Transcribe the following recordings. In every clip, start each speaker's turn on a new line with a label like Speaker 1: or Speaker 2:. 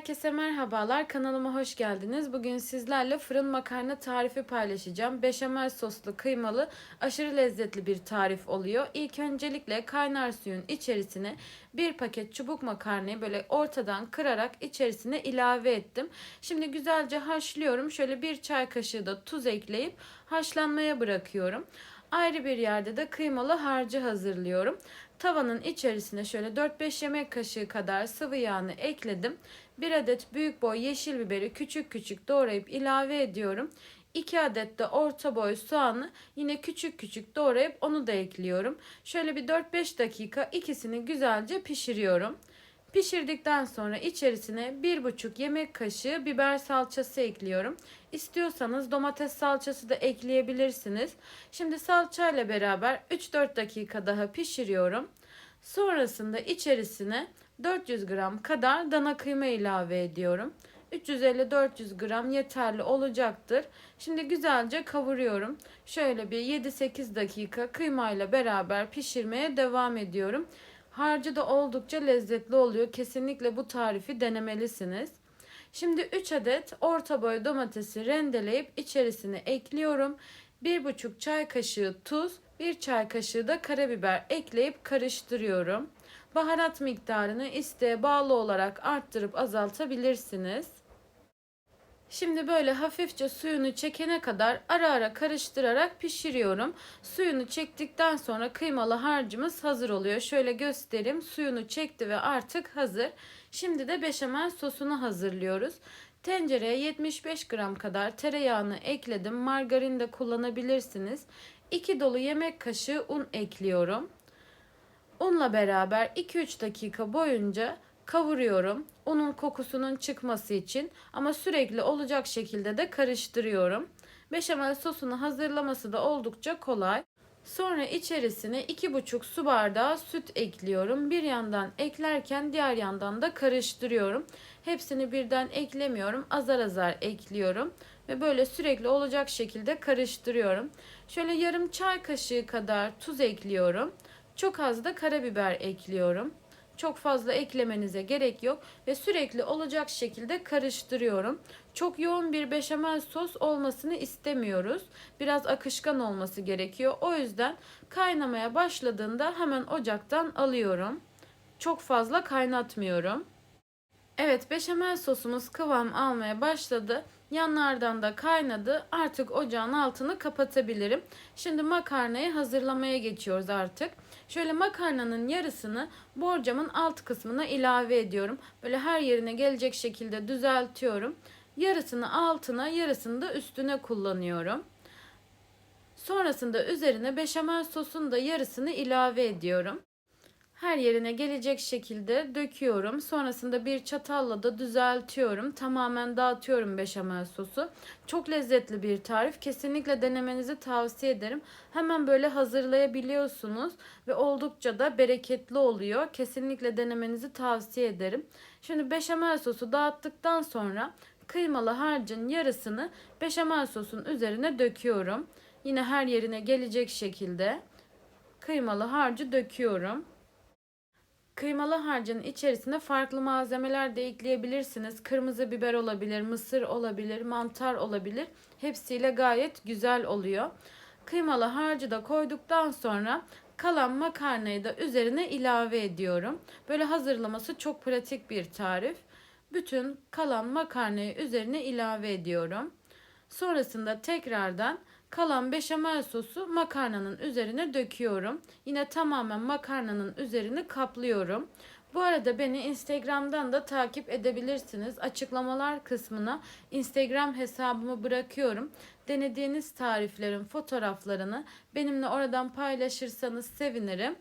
Speaker 1: Herkese merhabalar. Kanalıma hoş geldiniz. Bugün sizlerle fırın makarna tarifi paylaşacağım. Beşamel soslu kıymalı aşırı lezzetli bir tarif oluyor. İlk öncelikle kaynar suyun içerisine bir paket çubuk makarnayı böyle ortadan kırarak içerisine ilave ettim. Şimdi güzelce haşlıyorum. Şöyle bir çay kaşığı da tuz ekleyip haşlanmaya bırakıyorum. Ayrı bir yerde de kıymalı harcı hazırlıyorum. Tavanın içerisine şöyle 4-5 yemek kaşığı kadar sıvı yağını ekledim. Bir adet büyük boy yeşil biberi küçük küçük doğrayıp ilave ediyorum. 2 adet de orta boy soğanı yine küçük küçük doğrayıp onu da ekliyorum. Şöyle bir 4-5 dakika ikisini güzelce pişiriyorum. Pişirdikten sonra içerisine 1,5 yemek kaşığı biber salçası ekliyorum. İstiyorsanız domates salçası da ekleyebilirsiniz. Şimdi salçayla beraber 3-4 dakika daha pişiriyorum. Sonrasında içerisine 400 gram kadar dana kıyma ilave ediyorum. 350-400 gram yeterli olacaktır. Şimdi güzelce kavuruyorum. Şöyle bir 7-8 dakika kıymayla beraber pişirmeye devam ediyorum. Harcı da oldukça lezzetli oluyor. Kesinlikle bu tarifi denemelisiniz. Şimdi 3 adet orta boy domatesi rendeleyip içerisine ekliyorum. 1,5 çay kaşığı tuz, 1 çay kaşığı da karabiber ekleyip karıştırıyorum. Baharat miktarını isteğe bağlı olarak arttırıp azaltabilirsiniz. Şimdi böyle hafifçe suyunu çekene kadar ara ara karıştırarak pişiriyorum. Suyunu çektikten sonra kıymalı harcımız hazır oluyor. Şöyle göstereyim. Suyunu çekti ve artık hazır. Şimdi de beşamel sosunu hazırlıyoruz. Tencereye 75 gram kadar tereyağını ekledim. Margarin de kullanabilirsiniz. 2 dolu yemek kaşığı un ekliyorum. Unla beraber 2-3 dakika boyunca kavuruyorum. Unun kokusunun çıkması için ama sürekli olacak şekilde de karıştırıyorum. Beşamel sosunu hazırlaması da oldukça kolay. Sonra içerisine 2,5 su bardağı süt ekliyorum. Bir yandan eklerken diğer yandan da karıştırıyorum. Hepsini birden eklemiyorum. Azar azar ekliyorum ve böyle sürekli olacak şekilde karıştırıyorum. Şöyle yarım çay kaşığı kadar tuz ekliyorum. Çok az da karabiber ekliyorum. Çok fazla eklemenize gerek yok ve sürekli olacak şekilde karıştırıyorum. Çok yoğun bir beşamel sos olmasını istemiyoruz. Biraz akışkan olması gerekiyor. O yüzden kaynamaya başladığında hemen ocaktan alıyorum. Çok fazla kaynatmıyorum. Evet beşamel sosumuz kıvam almaya başladı. Yanlardan da kaynadı. Artık ocağın altını kapatabilirim. Şimdi makarnayı hazırlamaya geçiyoruz artık. Şöyle makarnanın yarısını borcamın alt kısmına ilave ediyorum. Böyle her yerine gelecek şekilde düzeltiyorum. Yarısını altına, yarısını da üstüne kullanıyorum. Sonrasında üzerine beşamel sosun da yarısını ilave ediyorum her yerine gelecek şekilde döküyorum. Sonrasında bir çatalla da düzeltiyorum. Tamamen dağıtıyorum beşamel sosu. Çok lezzetli bir tarif. Kesinlikle denemenizi tavsiye ederim. Hemen böyle hazırlayabiliyorsunuz ve oldukça da bereketli oluyor. Kesinlikle denemenizi tavsiye ederim. Şimdi beşamel sosu dağıttıktan sonra kıymalı harcın yarısını beşamel sosun üzerine döküyorum. Yine her yerine gelecek şekilde kıymalı harcı döküyorum. Kıymalı harcın içerisine farklı malzemeler de ekleyebilirsiniz. Kırmızı biber olabilir, mısır olabilir, mantar olabilir. Hepsiyle gayet güzel oluyor. Kıymalı harcı da koyduktan sonra kalan makarnayı da üzerine ilave ediyorum. Böyle hazırlaması çok pratik bir tarif. Bütün kalan makarnayı üzerine ilave ediyorum. Sonrasında tekrardan Kalan beşamel sosu makarnanın üzerine döküyorum. Yine tamamen makarnanın üzerini kaplıyorum. Bu arada beni Instagram'dan da takip edebilirsiniz. Açıklamalar kısmına Instagram hesabımı bırakıyorum. Denediğiniz tariflerin fotoğraflarını benimle oradan paylaşırsanız sevinirim.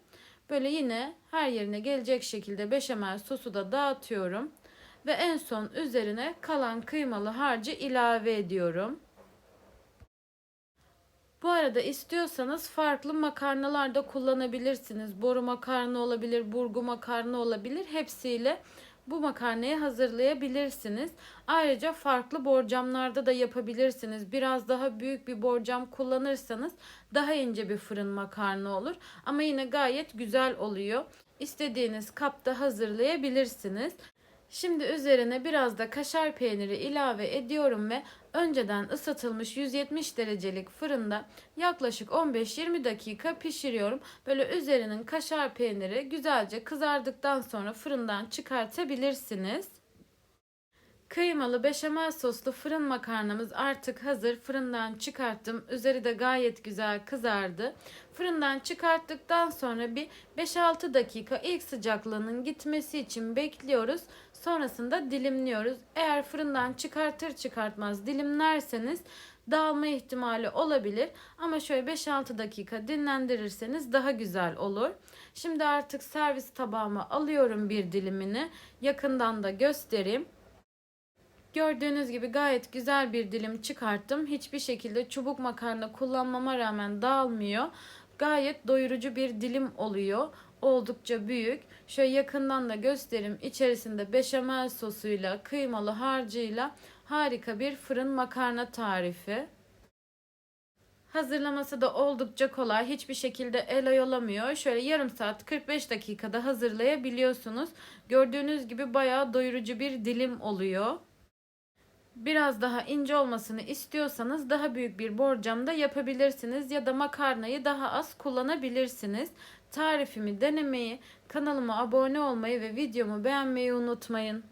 Speaker 1: Böyle yine her yerine gelecek şekilde beşamel sosu da dağıtıyorum. Ve en son üzerine kalan kıymalı harcı ilave ediyorum. Bu arada istiyorsanız farklı makarnalar da kullanabilirsiniz. Boru makarna olabilir, burgu makarna olabilir. Hepsiyle bu makarnayı hazırlayabilirsiniz. Ayrıca farklı borcamlarda da yapabilirsiniz. Biraz daha büyük bir borcam kullanırsanız daha ince bir fırın makarna olur. Ama yine gayet güzel oluyor. İstediğiniz kapta hazırlayabilirsiniz. Şimdi üzerine biraz da kaşar peyniri ilave ediyorum ve önceden ısıtılmış 170 derecelik fırında yaklaşık 15-20 dakika pişiriyorum. Böyle üzerinin kaşar peyniri güzelce kızardıktan sonra fırından çıkartabilirsiniz. Kıymalı beşamel soslu fırın makarnamız artık hazır. Fırından çıkarttım. Üzeri de gayet güzel kızardı. Fırından çıkarttıktan sonra bir 5-6 dakika ilk sıcaklığının gitmesi için bekliyoruz. Sonrasında dilimliyoruz. Eğer fırından çıkartır çıkartmaz dilimlerseniz dağılma ihtimali olabilir. Ama şöyle 5-6 dakika dinlendirirseniz daha güzel olur. Şimdi artık servis tabağıma alıyorum bir dilimini. Yakından da göstereyim. Gördüğünüz gibi gayet güzel bir dilim çıkarttım. Hiçbir şekilde çubuk makarna kullanmama rağmen dağılmıyor. Gayet doyurucu bir dilim oluyor. Oldukça büyük. Şöyle yakından da göstereyim. İçerisinde beşamel sosuyla, kıymalı harcıyla harika bir fırın makarna tarifi. Hazırlaması da oldukça kolay. Hiçbir şekilde el oyalamıyor. Şöyle yarım saat 45 dakikada hazırlayabiliyorsunuz. Gördüğünüz gibi bayağı doyurucu bir dilim oluyor. Biraz daha ince olmasını istiyorsanız daha büyük bir borcamda yapabilirsiniz ya da makarnayı daha az kullanabilirsiniz. Tarifimi denemeyi, kanalıma abone olmayı ve videomu beğenmeyi unutmayın.